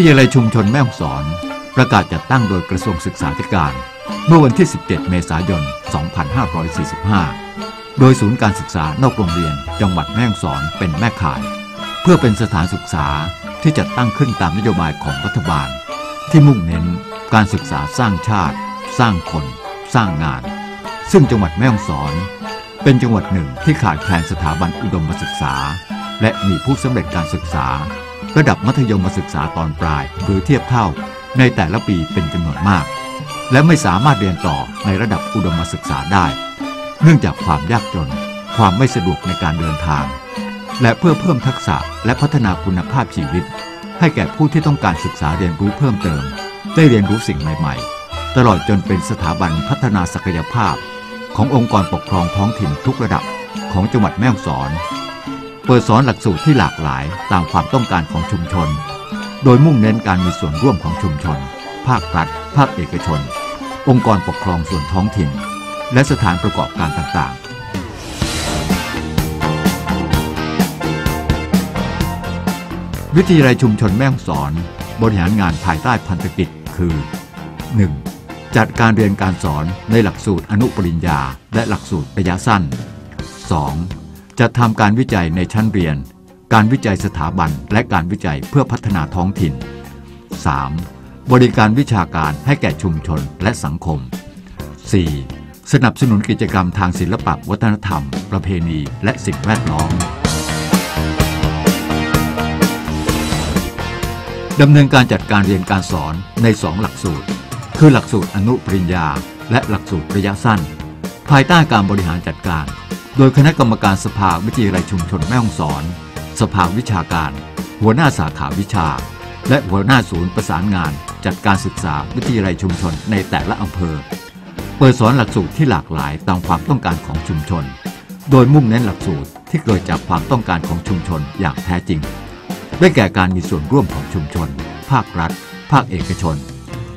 ทยาลัยชุมชนแม่ฮ่องสอน ประกาศจัดตั้งโดยกระทรวงศึกษาธิการ เมื่อวันที่ 17 เมษายน 2545 โดยศูนย์การศึกษานอกโรงเรียนจังหวัดแม่ฮ่องสอนเป็นแม่ข่าย เพื่อเป็นสถานศึกษาที่จัดตั้งขึ้นตามนโยบายของรัฐบาล ที่มุ่งเน้นการศึกษาสร้างชาติ สร้างคน สร้างงาน ซึ่งจังหวัดแม่ฮ่องสอน เป็นจังหวัดหนึ่งที่ขาดแคลนสถาบันอุดมศึกษา และมีผู้สำเร็จการศึกษา ระดับมัธยมศึกษาตอนปลายหรือเทียบเท่าในแต่ละปีเป็นจำนวนมาก และไม่สามารถเรียนต่อในระดับอุดมศึกษาได้ เนื่องจากความยากจน ความไม่สะดวกในการเดินทาง และเพื่อเพิ่มทักษะและพัฒนาคุณภาพชีวิต ให้แก่ผู้ที่ต้องการศึกษาเรียนรู้เพิ่มเติม ได้เรียนรู้สิ่งใหม่ๆ ตลอดจนเป็นสถาบันพัฒนาศักยภาพ ขององค์กรปกครองท้องถิ่นทุกระดับของจังหวัดแม่ฮ่องสอน เปิดสอนหลักสูตรที่หลากหลายตามความต้องการของชุมชน โดยมุ่งเน้นการมีส่วนร่วมของชุมชน ภาครัฐ ภาคเอกชน องค์กรปกครองส่วนท้องถิ่น และสถานประกอบการต่างๆ วิทยาลัยชุมชนแม่ฮ่องสอน บริหารงานภายใต้พันธกิจคือ 1. จัดการเรียนการสอนในหลักสูตรอนุปริญญา และหลักสูตรระยะสั้น 2. จัดทำการวิจัยในชั้นเรียน การวิจัยสถาบัน และการวิจัยเพื่อพัฒนาท้องถิ่น 3. บริการวิชาการให้แก่ชุมชนและสังคม 4. สนับสนุนกิจกรรมทางศิลปะวัฒนธรรม ประเพณี และสิ่งแวดล้อมดำเนินการจัดการเรียนการสอนใน 2 หลักสูตร คือหลักสูตรอนุปริญญา และหลักสูตรระยะสั้น ภายใต้การบริหารจัดการ โดยคณะกรรมการสภาวิทยาลัยชุมชนแม่ฮ่องสอน สภาวิชาการ หัวหน้าสาขาวิชา และหัวหน้าศูนย์ประสานงาน จัดการศึกษาวิทยาลัยชุมชนในแต่ละอำเภอ เปิดสอนหลักสูตรที่หลากหลายตามความต้องการของชุมชน โดยมุ่งเน้นหลักสูตรที่เกิดจากความต้องการของชุมชนอย่างแท้จริง ได้แก่การมีส่วนร่วมของชุมชน ภาครัฐ ภาคเอกชน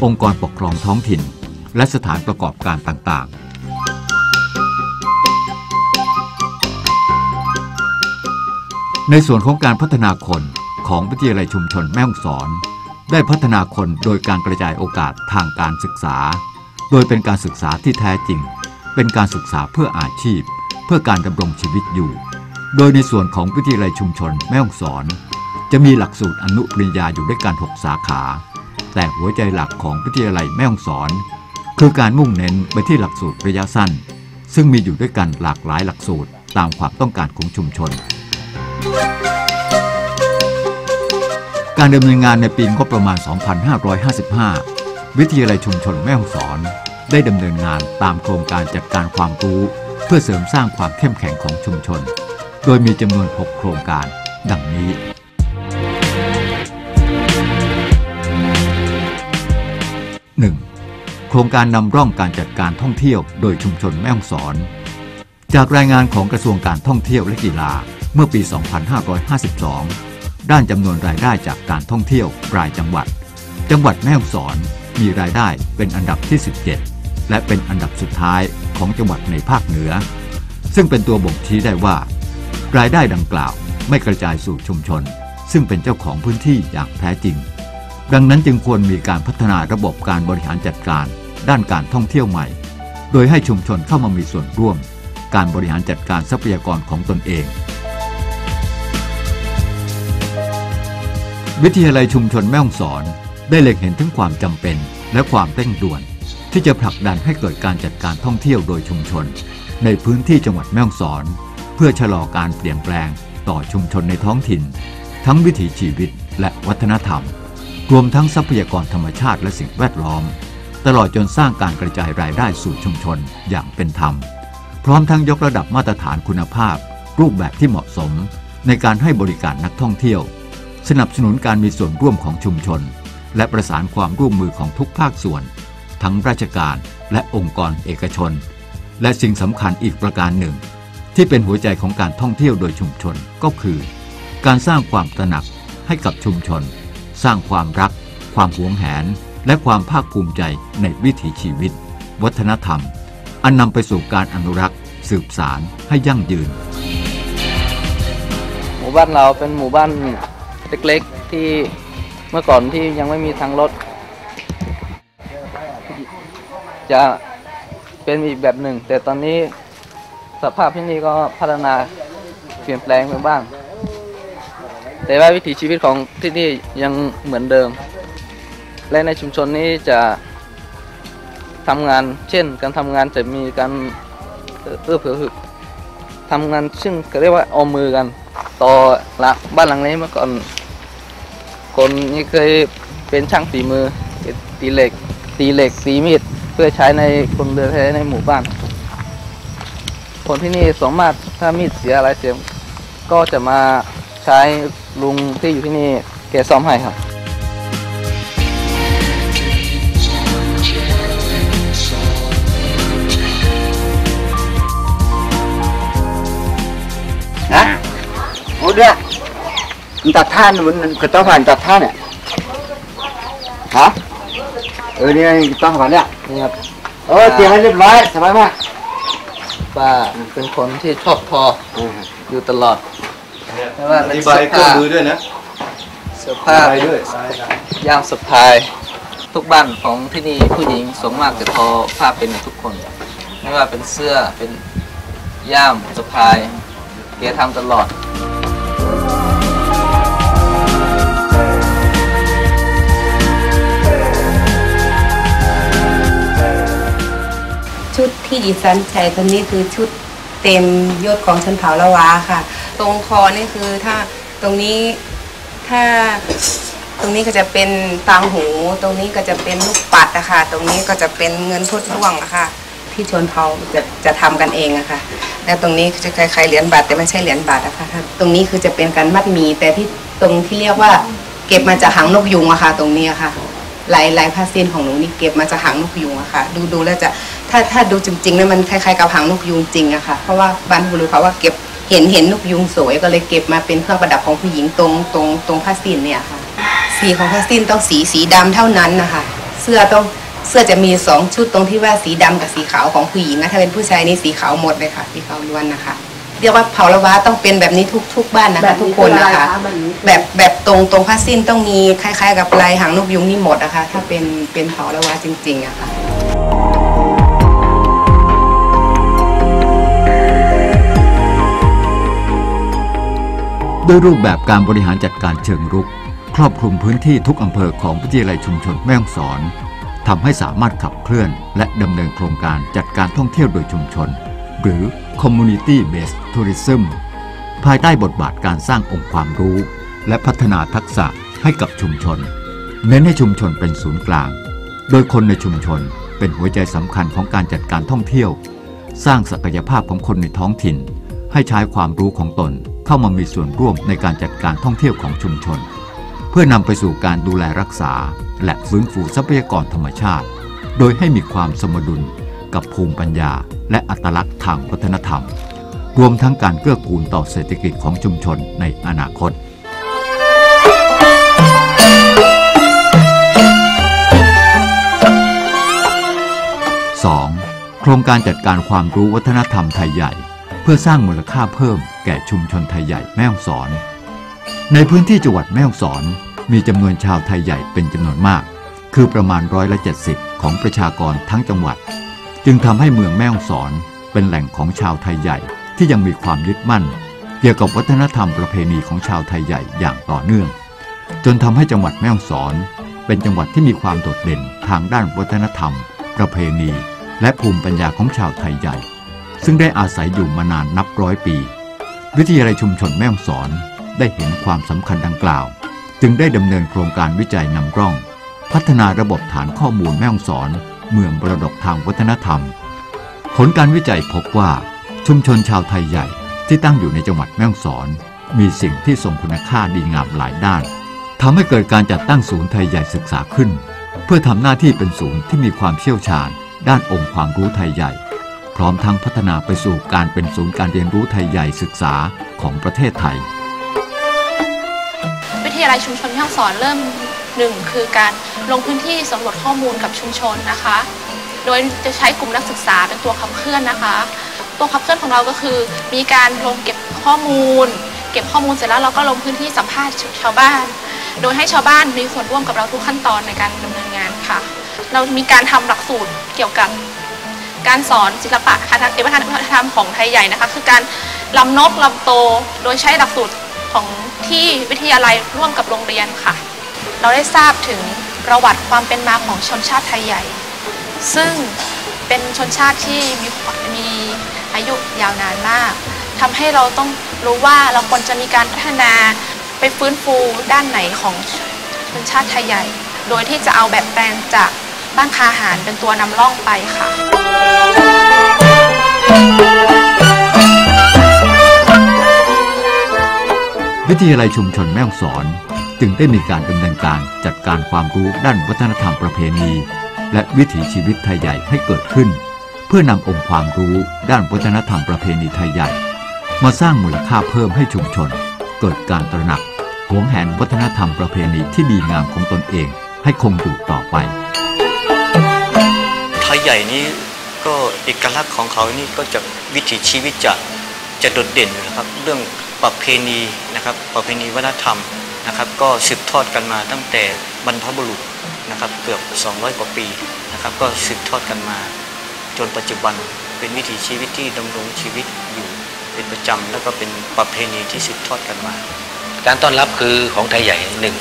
องค์กรปกครองท้องถิ่น และสถานประกอบการต่าง ในส่วนของการพัฒนาคนของวิทยาลัยชุมชนแม่ฮ่องสอน ได้พัฒนาคนโดยการกระจายโอกาสทางการศึกษา โดยเป็นการศึกษาที่แท้จริง เป็นการศึกษาเพื่ออาชีพ เพื่อการดำรงชีวิตอยู่ โดยในส่วนของวิทยาลัยชุมชนแม่ฮ่องสอน จะมีหลักสูตรอนุปริญญาอยู่ด้วยกัน 6 สาขา แต่หัวใจหลักของวิทยาลัยแม่ฮ่องสอน คือการมุ่งเน้นไปที่หลักสูตรระยะสั้น ซึ่งมีอยู่ด้วยกันหลากหลายหลักสูตรตามความต้องการของชุมชน การดำเนินงานในปีงบประมาณ 2555 วิทยาลัยชุมชนแม่ฮ่องสอน ได้ดำเนินงานตามโครงการจัดการความรู้ เพื่อเสริมสร้างความเข้มแข็งของชุมชน โดยมีจำนวน 6 โครงการ ดังนี้ 1. โครงการนำร่องการจัดการท่องเที่ยว โดยชุมชนแม่ฮ่องสอน จากรายงานของกระทรวงการท่องเที่ยวและกีฬา เมื่อปี 2552 ด้านจำนวนรายได้จากการท่องเที่ยวรายจังหวัด จังหวัดแม่ฮ่องสอนมีรายได้เป็นอันดับที่ 17 และเป็นอันดับสุดท้ายของจังหวัดในภาคเหนือ ซึ่งเป็นตัวบ่งชี้ได้ว่า รายได้ดังกล่าวไม่กระจายสู่ชุมชน ซึ่งเป็นเจ้าของพื้นที่อย่างแท้จริง ดังนั้นจึงควรมีการพัฒนาระบบการบริหารจัดการ ด้านการท่องเที่ยวใหม่ โดยให้ชุมชนเข้ามามีส่วนร่วม การบริหารจัดการทรัพยากรของตนเอง วิทยาลัยชุมชนแม่ฮ่องสอน ได้เล็งเห็นถึงความจำเป็นและความเร่งด่วน ที่จะผลักดันให้เกิดการจัดการท่องเที่ยวโดยชุมชน ในพื้นที่จังหวัดแม่ฮ่องสอน เพื่อชะลอการเปลี่ยนแปลงต่อชุมชนในท้องถิ่น ทั้งวิถีชีวิตและวัฒนธรรม รวมทั้งทรัพยากรธรรมชาติและสิ่งแวดล้อม ตลอดจนสร้างการกระจายรายได้สู่ชุมชนอย่างเป็นธรรม พร้อมทั้งยกระดับมาตรฐานคุณภาพ รูปแบบที่เหมาะสม ในการให้บริการนักท่องเที่ยว สนับสนุนการมีส่วนร่วมของชุมชน และประสานความร่วมมือของทุกภาคส่วน ทั้งราชการและองค์กรเอกชน และสิ่งสำคัญอีกประการหนึ่ง ที่เป็นหัวใจของการท่องเที่ยวโดยชุมชนก็คือ การสร้างความตระหนักให้กับชุมชน สร้างความรัก ความหวงแหน และความภาคภูมิใจในวิถีชีวิต วัฒนธรรม อันนำไปสู่การอนุรักษ์ สืบสารให้ยั่งยืน หมู่บ้านเราเป็นหมู่บ้าน เล็กๆที่เมื่อก่อนที่ยังไม่มีทางรถ จะเป็นอีกแบบหนึ่ง แต่ตอนนี้สภาพที่นี่ก็พัฒนาเปลี่ยนแปลงไปบ้าง แต่ว่าวิถีชีวิตของที่นี่ยังเหมือนเดิม และในชุมชนนี้จะทำงานเช่น การทำงานจะมีการเอื้อเฟื้อทำงานซึ่งเรียกว่าเอามือกัน ต่อละบ้านหลังนี้เมื่อก่อน คนนี้เคยเป็นช่างฝีมือตีเหล็ก ตีเหล็กตีมีดเพื่อใช้ในคนเรือแท้ในหมู่บ้าน คนที่นี่สามารถถ้ามีดเสียอะไรเสียก็จะมาใช้ลุงที่อยู่ที่นี่แกซ่อมให้ครับ hả ủa đó người ta than mình người ta phải người ta than này hả ừ đi người ta phải đấy นี่ครับเออเตรียมให้เรียบร้อยสบายมากป้าเป็นคนที่ชอบทออืมอยู่ตลอดไม่ว่าอเป็นธิเสื้บายอเครื่อผ้างมือด้วยนะเสื้อผ้าอธิบายด้วยย่ามสะพายทุกบ้านของที่นี่ผู้หญิงสมมากจะทอผ้าเป็นทุกคน ไม่ว่าเป็นเสื้อเป็นย่ามสะพายแกทำตลอด ที่ดิฉันใช้ตัวนี้คือชุดเต็มยศของชนเผ่าละวาค่ะ ตรงคอนี่คือถ้าตรงนี้ถ้าตรงนี้ก็จะเป็นตางหู ตรงนี้ก็จะเป็นลูกปัดนะคะตรงนี้ก็จะเป็นเงินพุดร่วงนะคะที่ชนเผ่าจะจะทำกันเองอะค่ะ แล้วตรงนี้จะคล้ายๆเหรียญบาทแต่ไม่ใช่เหรียญบาทนะคะตรงนี้คือจะเป็นการมัดหมีแต่ที่ตรงที่เรียกว่าเก็บมาจากหางนกยุงอะค่ะ ตรงนี้อะค่ะลายลายผ้าเส้นของหนูนี่เก็บมาจากหางนกยูงอะค่ะ ดูดูแล้วจะ ถ้าถ้าดูจริงๆแล้วมันคล้ายๆกับหางนกยูงจริงอะค่ะ เพราะว่าบรรพบุรุษเขาว่าเก็บเห็นเห็นนกยูงสวยก็เลยเก็บมาเป็นเครื่องประดับของผู้หญิงตรงตรงตรงผ้าสิ้นเนี่ยค่ะ สีของผ้าสิ้นต้องสีสีดำเท่านั้นนะคะ เสื้อต้องเสื้อจะมีสองชุดตรงที่ว่าสีดำกับสีขาวของผู้หญิงนะถ้าเป็นผู้ชายนี่สีขาวหมดเลยค่ะสีขาวล้วนนะคะเรียกว่าเผาละวะต้องเป็นแบบนี้ทุกทุกบ้านนะคะทุกคนนะคะแบบแบบตรงตรงผ้าสิ้นต้องมีคล้าย ๆ กับลายหางนกยุงนี่หมดนะคะ ถ้าเป็นเป็นเผาละวะจริงๆอะค่ะ ด้วยรูปแบบการบริหารจัดการเชิงรุก ครอบคลุมพื้นที่ทุกอำเภอของวิทยาลัยชุมชนแม่ฮ่องสอนทำให้สามารถขับเคลื่อน และดำเนินโครงการจัดการท่องเที่ยวโดยชุมชน หรือ Community Based Tourism ภายใต้บทบาทการสร้างองค์ความรู้ และพัฒนาทักษะให้กับชุมชน เน้นให้ชุมชนเป็นศูนย์กลาง โดยคนในชุมชนเป็นหัวใจสำคัญของการจัดการท่องเที่ยว สร้างศักยภาพของคนในท้องถิ่น ให้ใช้ความรู้ของตน เข้ามามีส่วนร่วมในการจัดการท่องเที่ยวของชุมชน เพื่อนำไปสู่การดูแลรักษา และฟื้นฟูทรัพยากรธรรมชาติ โดยให้มีความสมดุลกับภูมิปัญญา และอัตลักษณ์ทางวัฒนธรรม รวมทั้งการเกื้อกูลต่อเศรษฐกิจของชุมชนในอนาคต 2. โครงการจัดการความรู้วัฒนธรรมไทยใหญ่ เพื่อสร้างมูลค่าเพิ่มแก่ชุมชนไทยใหญ่แม่ฮ่องสอน ในพื้นที่จังหวัดแม่ฮ่องสอนมีจำนวนชาวไทยใหญ่เป็นจำนวนมาก คือประมาณร้อยละ70ของประชากรทั้งจังหวัด จึงทำให้เมืองแม่ฮ่องสอนเป็นแหล่งของชาวไทยใหญ่ที่ยังมีความยึดมั่น เกี่ยวกับวัฒนธรรมประเพณีของชาวไทยใหญ่อย่างต่อเนื่อง จนทำให้จังหวัดแม่ฮ่องสอนเป็นจังหวัดที่มีความโดดเด่นทางด้านวัฒนธรรม ประเพณี และภูมิปัญญาของชาวไทยใหญ่ ซึ่งได้อาศัยอยู่มานานนับร้อยปี วิทยาลัยชุมชนแม่ฮ่องสอนได้เห็นความสำคัญดังกล่าว จึงได้ดำเนินโครงการวิจัยนำร่อง พัฒนาระบบฐานข้อมูลแม่ฮ่องสอน เมืองบรดกทางวัฒนธรรม ผลการวิจัยพบว่า ชุมชนชาวไทยใหญ่ที่ตั้งอยู่ในจังหวัดแม่ฮ่องสอน มีสิ่งที่ทรงคุณค่าดีงามหลายด้านทำให้เกิดการจัดตั้งศูนย์ไทยใหญ่ศึกษาขึ้น เพื่อทำหน้าที่เป็นศูนย์ที่มีความเชี่ยวชาญ ด้านองค์ความรู้ไทยใหญ่ พร้อมทั้งพัฒนาไปสู่การเป็นศูนย์การเรียนรู้ไทยใหญ่ศึกษาของประเทศไทย วิทยาลัยชุมชนแม่ฮ่องสอนเริ่มหนึ่งคือการลงพื้นที่สำรวจข้อมูลกับชุมชนนะคะ โดยจะใช้กลุ่มนักศึกษาเป็นตัวขับเคลื่อนนะคะ ตัวขับเคลื่อนของเราก็คือมีการลงเก็บข้อมูล เก็บข้อมูลเสร็จแล้วเราก็ลงพื้นที่สัมภาษณ์ชาวบ้าน โดยให้ชาวบ้านมีส่วนร่วมกับเราทุกขั้นตอนในการดำเนินงานค่ะ เรามีการทำหลักสูตรเกี่ยวกับ การสอนศิลปะคาถาเอกวัฒนธรรมของไทยใหญ่นะคะ คือการลำนกลำโตโดยใช้หลักสูตรของที่วิทยาลัยร่วมกับโรงเรียนค่ะ เราได้ทราบถึงประวัติความเป็นมาของชนชาติไทยใหญ่ ซึ่งเป็นชนชาติที่มีมีอายุยาวนานมากทำให้เราต้องรู้ว่าเราควรจะมีการพัฒนาไปฟื้นฟูด้านไหนของชนชาติไทยใหญ่ โดยที่จะเอาแบบแปลงจาก บ้านคาหารเป็นตัวนำร่องไปค่ะ วิทยาลัยชุมชนแม่ฮ่องสอน จึงได้มีการดำเนินการจัดการความรู้ด้านวัฒนธรรมประเพณี และวิถีชีวิตไทยใหญ่ให้เกิดขึ้น เพื่อนำองค์ความรู้ด้านวัฒนธรรมประเพณีไทยใหญ่ มาสร้างมูลค่าเพิ่มให้ชุมชน เกิดการตระหนักหวงแหนวัฒนธรรมประเพณีที่ดีงามของตนเองให้คงอยู่ต่อไป ยใหญ่นี้ก็เอกลักษณ์ของเขานี่ก็จะวิถีชีวิตจะจะโดดเด่นอยู่นะครับ เรื่องประเพณีนะครับ ประเพณีวัฒนธรรมนะครับ ก็สืบทอดกันมาตั้งแต่บรรพบุรุษนะครับ เกือบ 200 กว่าปีนะครับ ก็สืบทอดกันมา จนปัจจุบันเป็นวิถีชีวิตที่ดำรงชีวิตอยู่เป็นประจำแล้วก็เป็นประเพณีที่สืบทอดกันมา การต้อนรับคือของไทยใหญ่หนึ่ง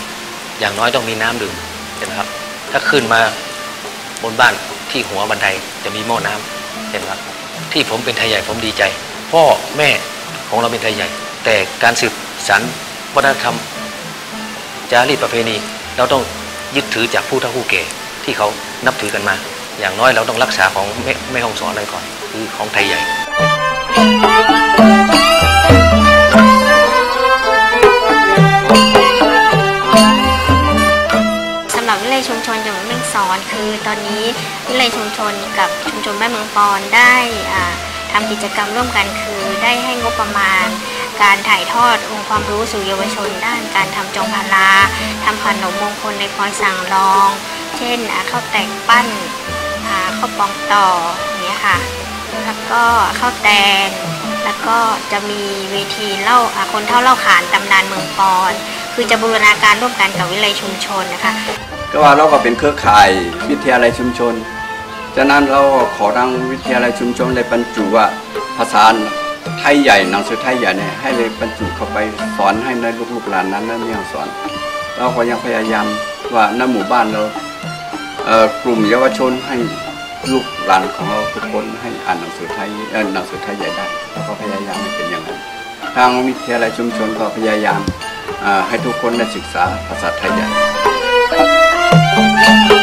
อย่างน้อยต้องมีน้ำดื่มใช่ไหมครับ ถ้าขึ้นมาบนบ้าน ที่หัวบันไดจะมีหม้อน้ำใช่ไหมที่ผมเป็นไทยใหญ่ผมดีใจ พ่อแม่ของเราเป็นไทยใหญ่ แต่การสืบสานวัฒนธรรม จารีตประเพณี เราต้องยึดถือจากผู้เฒ่าผู้แก่ที่เขานับถือกันมา อย่างน้อยเราต้องรักษาของแม่แม่ห้องสอนไว้ก่อน คือของไทยใหญ่ สอนคือตอนนี้วิเลยชุมชนกับชุมชนบ้านเมืองปอนได้อ่าทำกิจกรรมร่วมกันคือได้ให้งบประมาณ การถ่ายทอดองค์ความรู้สู่เยาวชน ด้านการทำจงพาราทำขนมมงคลในพรสั่งรอง เช่นข้าวแตกปั้นข้าวปองต่ออย่างเงี้ยค่ะ แล้วก็ข้าวแตนแล้วก็จะมีเวทีเล่าอ่าคนเท่าเล่าขานตำนานเมืองปอน คือจะบูรณาการร่วมกันกับวิเลยชุมชนนะคะ ก็ว่าเราก็เป็นเครือข่ายวิทยาลัยชุมชนฉะนั้นเราก็ขอทางวิทยาลัยชุมชนเลยบรรจุว่าภาษาไทยใหญ่หนังสือไทยใหญ่เนี่ยให้เลยบรรจุเข้าไปสอนให้ในลูกหลานนั้นและไม่เอาสอน เราก็ยังพยายามว่าในหมู่บ้านเราเอ่อกลุ่มเยาวชนให้ลูกหลานของเราทุกคนให้อ่านหนังสือไทยหนังสือไทยใหญ่ได้เราก็พยายามให้เป็นอย่างนั้นทางวิทยาลัยชุมชนก็พยายามอ่าให้ทุกคนได้ศึกษาภาษาไทยใหญ่ Thank you.